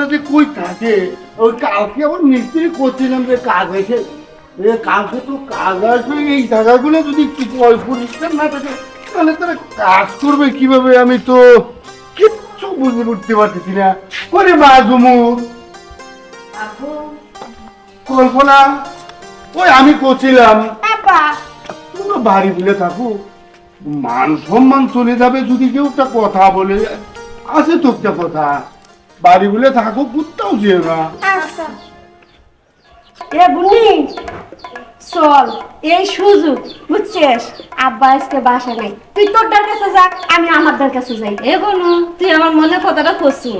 যদি কই থাকে ওই কালকে আবার মিস্ত্রি করছিলাম যে কাজ এসে এ কালকে তো কাজ আসবে এই জায়গাগুলো যদি পরিষ্কার না থাকে তাহলে তারা কাজ করবে কীভাবে আমি তো কিচ্ছু বুঝে উঠতে পারতেছি না। করে মা জুমুর কল্পনা ওই আমি করছিলাম। তোমরা বাড়ি বলে থাকো। মান সম্মান চলে যাবে যদি কেউ একটা কথা বলে। আছে তো একটা কথা। বাড়ি বলে থাকো কোথাও যেও না। আচ্ছা। এ বুনি চল এই সুযোগ বুঝছিস? আব্বা আজকে বাসা নাই। তুই তোরটার কাছে যা আমি কাছে যাই। এ বনু তুই আমার মনে কথাটা করছু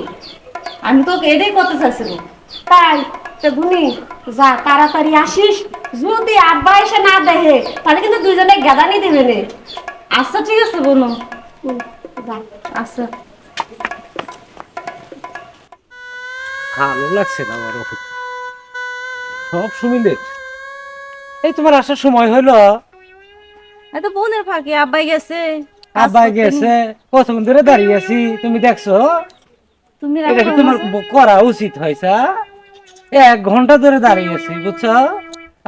আমি তোকে এটাই করতে চাইছিলাম। তাই তো বুনি যা তাড়াতাড়ি আসিস। যদি আব্বা এসে না দেখে তাহলে কিন্তু দুইজনে গাদানি দেবে নে। আচ্ছা ঠিক আছে বনু যা। আচ্ছা। ভালো লাগছে না আমার অপেক্ষা সব সুমিলে। এই তোমার আসার সময় হলো। এত বোনের ফাঁকি আব্বাই গেছে। আব্বাই গেছে কতক্ষণ ধরে দাঁড়িয়ে আছি তুমি দেখছ? তুমি এটা কি তোমার করা উচিত হয়েছে? এক ঘণ্টা ধরে দাঁড়িয়ে আছি বুঝছ?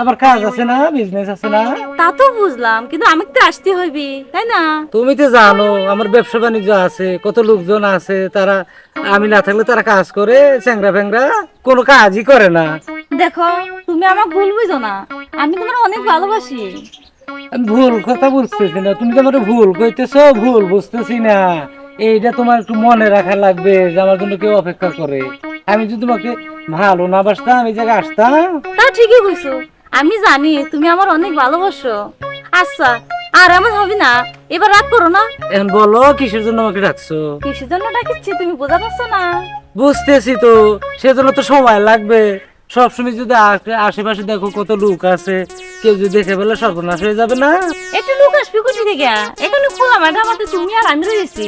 আবার কাজ আছে না বিজনেস আছে না? তা তো বুঝলাম কিন্তু আমি তো আসতে হইবি তাই না? তুমি তো জানো আমার ব্যবসা বাণিজ্য আছে কত লোকজন আছে তারা আমি না থাকলে তারা কাজ করে চ্যাংরা ফ্যাংরা কোনো কাজই করে না। দেখো তুমি আমাকে ভুল বুঝো না আমি তোমার অনেক ভালোবাসি। আমি ভুল কথা বুঝতেছি না তুমি তো আমার ভুল কইতেছো ভুল বুঝতেছি না। এইটা তোমার একটু মনে রাখা লাগবে যে আমার জন্য কেউ অপেক্ষা করে। আমি যদি তোমাকে ভালো না বাসতাম এই জায়গায় আসতাম? তা ঠিকই কইছো আমি জানি তুমি আমার অনেক ভালোবাসো। আচ্ছা আর এমন হবে না এবার রাগ করো না। এখন বলো কিসের জন্য আমাকে ডাকছো? কিসের জন্য ডাকিচ্ছি তুমি বোঝা পারছ না। বুঝতেছি তো সেজন্য তো সময় লাগবে। সবসময় যদি আশেপাশে দেখো কত লোক আছে কেউ যদি দেখে ফেলে সর্বনাশ হয়ে যাবে না। একটু লোক আসবি কুটি থেকে? এখানে খোলা তুমি আর আমি রয়েছি।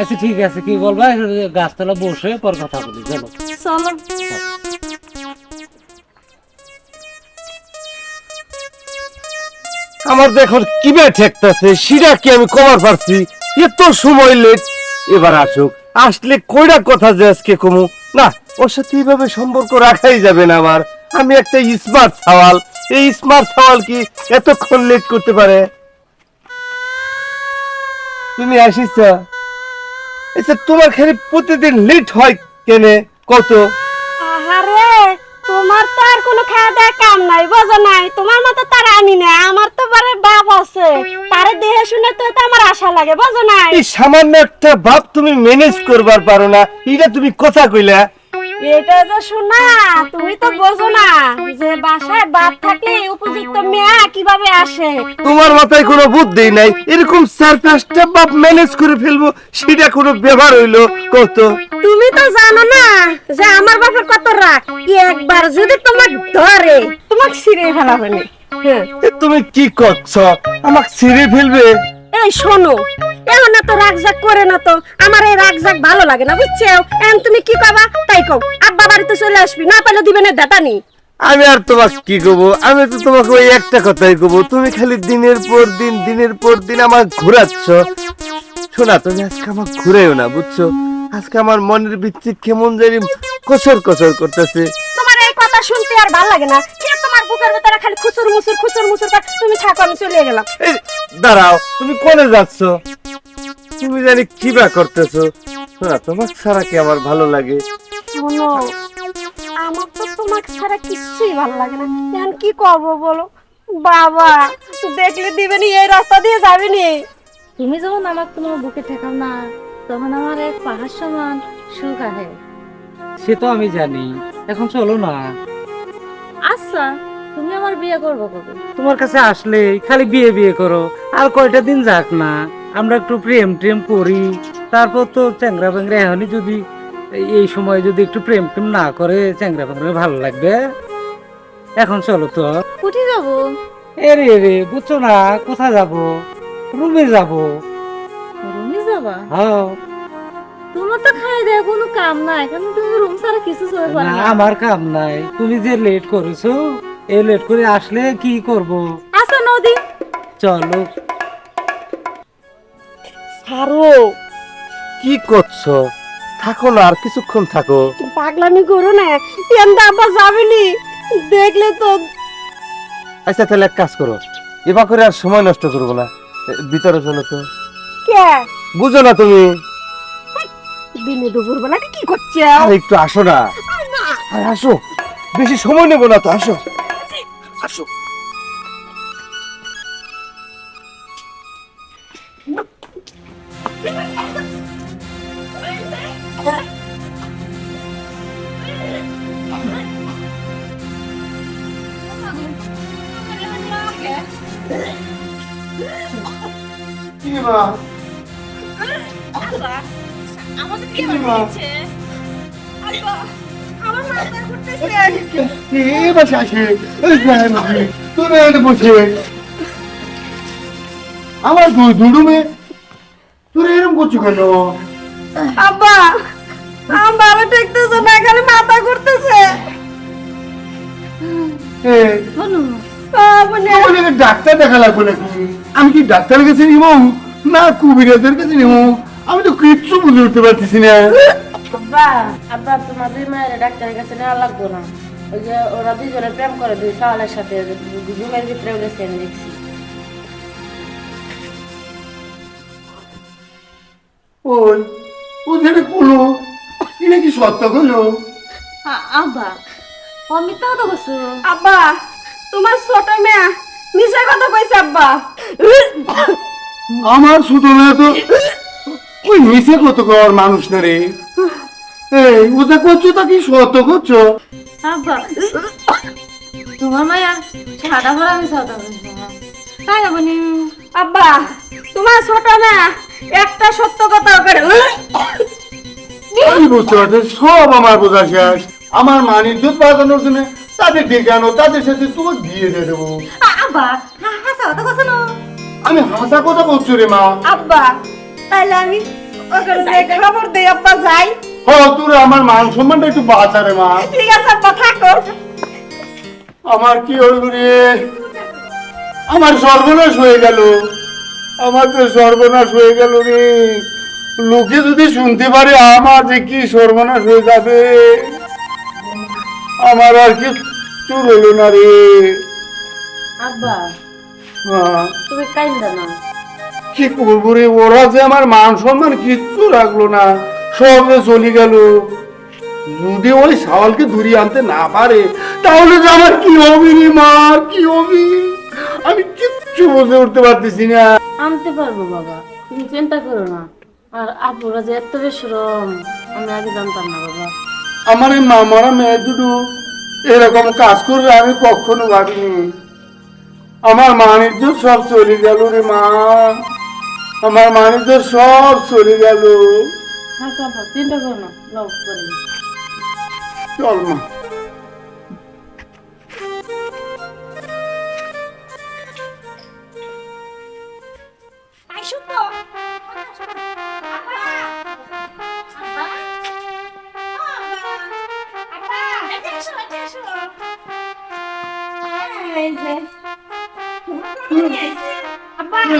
আচ্ছা ঠিক আছে কি বলবা? গাছতলা বসে পর কথা বলি চলো। চলো। আমার দেখো কিবে ঠেকতেছে, সেটা কি আমি কমার পারছি? এত সময় লেট এবার আসুক, আসলে কয়টা কথা যে আজকে কমু? না, ওর সাথে এইভাবে সম্পর্ক রাখাই যাবে না আমার। আমি একটা স্মার্ট সওয়াল। এই স্মার্ট সওয়াল কি এতক্ষণ লেট করতে পারে? তুমি আসিস আচ্ছা তোমার খালি প্রতিদিন লেট হয় কেনে? কত? আহারে তোমার তো আর কোনো খাওয়া দাওয়া কাম নাই, বোঝো নাই? তোমার মতো তার আমি না আমার তো বারে বাপ আছে। তারে দেহে শুনে তো এটা আমার আশা লাগে, বোঝো নাই? এই সামান্য একটা বাপ তুমি ম্যানেজ করবার পারো না, এটা তুমি কথা কইলা। এটা তো শোনা তুমি তো বোঝো না যে বাসায় বাপ থাকলে উপযুক্ত মেয়া কীভাবে আসে? তোমার মাথায় কোনো বুদ্ধি নাই এরকম চার পাঁচটা বাপ ম্যানেজ করে ফেলব সেটা কোনো ব্যবহার হইল কত? তুমি তো জানো না যে আমার বাপের কত রাগ। একবার যদি তোমাক ধরে তোমাক ছিঁড়ে ফেলাবে না হ্যাঁ তুমি কি করছ? আমাকে ছিঁড়ে ফেলবে? এই শোনো এখন তো রাগজাক করে না তো। আমার এই রাগজাক ভালো লাগে না বুঝছ? এখন তুমি কি কবা তাই কও। আব্বা বাড়িতে চলে আসবি না পেলে দিবে না দাতানি আমি আর তোমাকে কি কব? আমি তো তোমাকে ওই একটা কথাই কব। তুমি খালি দিনের পর দিন দিনের পর দিন আমার ঘুরাচ্ছ। শোনা তুমি আজকে আমার ঘুরেও না বুঝছ? আজকে আমার মনের ভিত্তি কেমন জানি কচর কচর করতেছে। তোমার এই কথা শুনতে আর ভালো লাগে না। কে তোমার বুকের ভিতরে খালি খুচুর মুচুর খুচুর মুচুর তুমি থাকো আমি চলে গেলাম। দাঁড়াও তুমি কোনে যাচ্ছ? তুমি জানি কি বা করতেছো। শোনা তোমার ছাড়া কি আমার ভালো লাগে? শোনো আমার তো তোমাকে ছাড়া কিচ্ছুই ভালো লাগে না। এখন কি করব বলো? বাবা দেখলে দিবেনি এই রাস্তা দিয়ে যাবেনি। তুমি যখন আমার তোমার বুকে ঠেকাও না তখন আমার এক পাহাড় সমান সুখ আহে। সে তো আমি জানি। এখন চলো না। আচ্ছা তুমি আমার বিয়ে করব কবে? তোমার কাছে আসলে খালি বিয়ে বিয়ে করো। আর কয়টা দিন যাক না। আমরা একটু প্রেম টেম করি তারপর তো চ্যাংরা ব্যাংরা এখনই যদি এই- সময় যদি একটু প্রেম টেম না করে চ্যাংরা ব্যাংরা ভালো লাগবে। এখন চলো তো। কুটি যাব? এরে রে বুঝছ না কোথায় যাব? রুমে যাব। রুমে যাবা? হ্যাঁ। তোমার তো খাই দেয় কোনো কাম নাই কারণ তুমি রুম ছাড়া কিছু চলবে না? পারো না আমার কাম নাই। তুমি যে লেট করেছ এই লেট করে আসলে কি করব? আচ্ছা নদী। চলো। ছাড়ো কি করছ? থাকো না আর কিছুক্ষণ থাকো। পাগলামি করো না এমদা আব্বা যাবেনি। দেখলে তো আচ্ছা তাহলে এক কাজ করো। এবার করে আর সময় নষ্ট করব না। ভিতরে চলো তো। কে? বুঝো না তুমি। দিনে দুপুর বেলাটা কি করছে? আরে একটু আসো না। আরে আসো। বেশি সময় নেব না তো আসো। আসো। কি আমাদের কি বসে আছে। এই বসে তুমি এনে বসে। আমার দুই দুডু মেয়ে তোর এরকম করছ কেন? আব্বা আমার ভালো ঠেকতেছে না খালি মাথা ঘুরতেছে। এ বলো। মানে ডাক্তার দেখা লাগবে নাকি আমি কি ডাক্তারের কাছে নিব? না কুবিরাজের কাছে নিব? আমি তো কিচ্ছু বুঝে উঠতে পারতেছি না। আব্বা আব্বা তোমার দুই মায়ের ডাক্তারের কাছে নেওয়া লাগবো না। ওই যে ওরা দুজনে প্রেম করে দুই সাওয়ালের সাথে ঘুমের ভিতরে উঠেছে আমি দেখছি। ওই ও যেটা এটা কি সত্য আ- আব্বা কথা বলছো আব্বা তোমার ছোট মেয়া মিশা কথা কইছে আব্বা। আমার ছোট মেয়ে তো ওই মিশে কত কর মানুষ না রে? এই ও যা করছ তা কি সত্য করছ? আব্বা তোমার মায়া সাদা ভরা আমি সাদা তাই না বনি? আব্বা তোমার ছোট মেয়া একটা সত্য কথা করে। আমি বুঝতে পারছি সব আমার বোঝা শেষ। আমার মান ইজ্জত বাঁচানোর জন্য তাদের ডেকে আনো তাদের সাথে তোমার বিয়ে দিয়ে দেবো। আব্বা হাসা কথা কথা না। আমি হাসা কথা বলছো রে মা। আব্বা তাইলে আমি খবর দেই আব্বা যাই। হ তোর আমার মান সম্মানটা একটু বাঁচা রে মা। ঠিক আছে আব্বা থাকো। আমার কি হলো রে? আমার সর্বনাশ হয়ে গেল। আমার তো সর্বনাশ হয়ে গেল রে। লোকে যদি শুনতে পারে আমার যে কি সর্বনাশ হয়ে যাবে? আমার আর কি চুর হলো না রে। আব্বা তুমি কাইন্দা না। কি করব রে? ওরা যে আমার মান সম্মান কিচ্ছু রাখল না। সব যে চলে গেল। যদি ওই সাওয়ালকে ধরিয়ে আনতে না পারে তাহলে যে আমার কি হবে রে মা? কি হবে? আমি কিচ্ছু বুঝে উঠতে পারতেছি না। আনতে পারব বাবা তুমি চিন্তা করো না। আর আব্বুরা যে এত বেশরম আমি আগে জানতাম না বাবা। আমার এই মামারা মেয়ে দুটো এরকম কাজ করবে আমি কখনো ভাবিনি। আমার মানিজ্য সব চলে গেল রে মা। আমার মানিজ্য সব চলে গেল। আচ্ছা চিন্তা করো না। চল মা।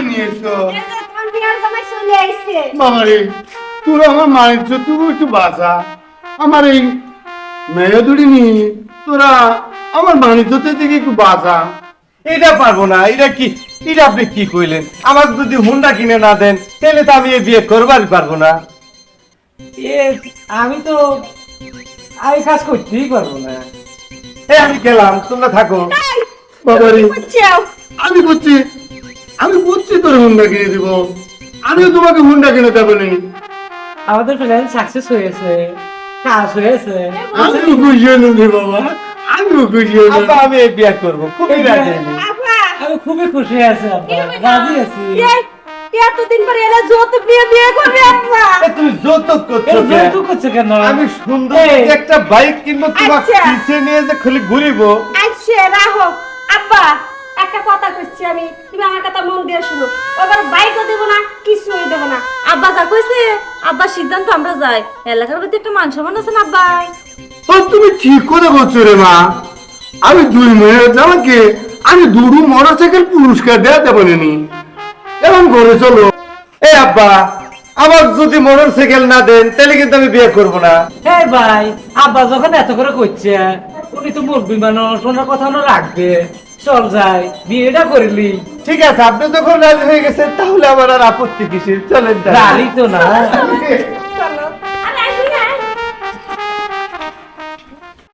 নিয়ে এসো? তোরা আমার তুই একটু বাঁচা আমার এই মেয়ে দুটি নিয়ে তোরা আমার বাণিজ্য থেকে একটু বাঁচা। এটা পারব না এটা কি এটা আপনি কি কইলেন? আমার যদি হুন্ডা কিনে না দেন তাহলে তো আমি এই বিয়ে করবারই পারব না। এ আমি তো আমি কাজ করতেই পারব না। এই আমি গেলাম তোমরা থাকো। বাবা আমি করছি। আমি বুঝছি তোর হুন্ডা কিনে দিব। আমিও তোমাকে হুন্ডা কিনে দেবো নি। আমাদের প্ল্যান সাকসেস হয়েছে। কাজ হয়েছে। আমিও খুশি হলাম রে বাবা। আমিও খুশি হলাম আমি বিয়ে করব। খুবই রাজি আমি। আমি খুবই খুশি আছি রাজি আছি। এতদিন পরে এলা যৌতুক নিয়ে বিয়ে করবে আপা। তুমি যৌতুক করছ কেন? যৌতুক করছে কেন? আমি সুন্দর একটা বাইক কিনবো তোমার আচ্ছা। পিছে নিয়ে যে খালি ঘুরিবো। আচ্ছা রাহো আব্বা একটা কথা কইছি আমি তুমি আমার কথা মন দিয়ে শুনো। ওবার বাইকও দেবো না কিছুই দেবো না। আব্বা যা কইছে আব্বার সিদ্ধান্ত আমরা যাই। এলাকার প্রতি একটা মান সম্মান আছে না আব্বা ও তুমি ঠিক কথা বলছো রে মা। আমি দুই মেয়ের জামাকে আমি দুটো মোটর সাইকেল পুরস্কার দেওয়া দেবো নি এমন করে চলো। এই আব্বা আমার যদি মোটর সাইকেল না দেন তাহলে কিন্তু আমি বিয়ে করব না। হ্যাঁ ভাই আব্বা যখন এত করে করছে উনি তো মুরব্বী মানুষ ওনার কথা রাখবে। চল যাই বিয়েটা করিলি ঠিক আছে আপনি যখন রাজি হয়ে গেছেন তাহলে আমার আর আপত্তি কিসের? চলেন রাজি তো না।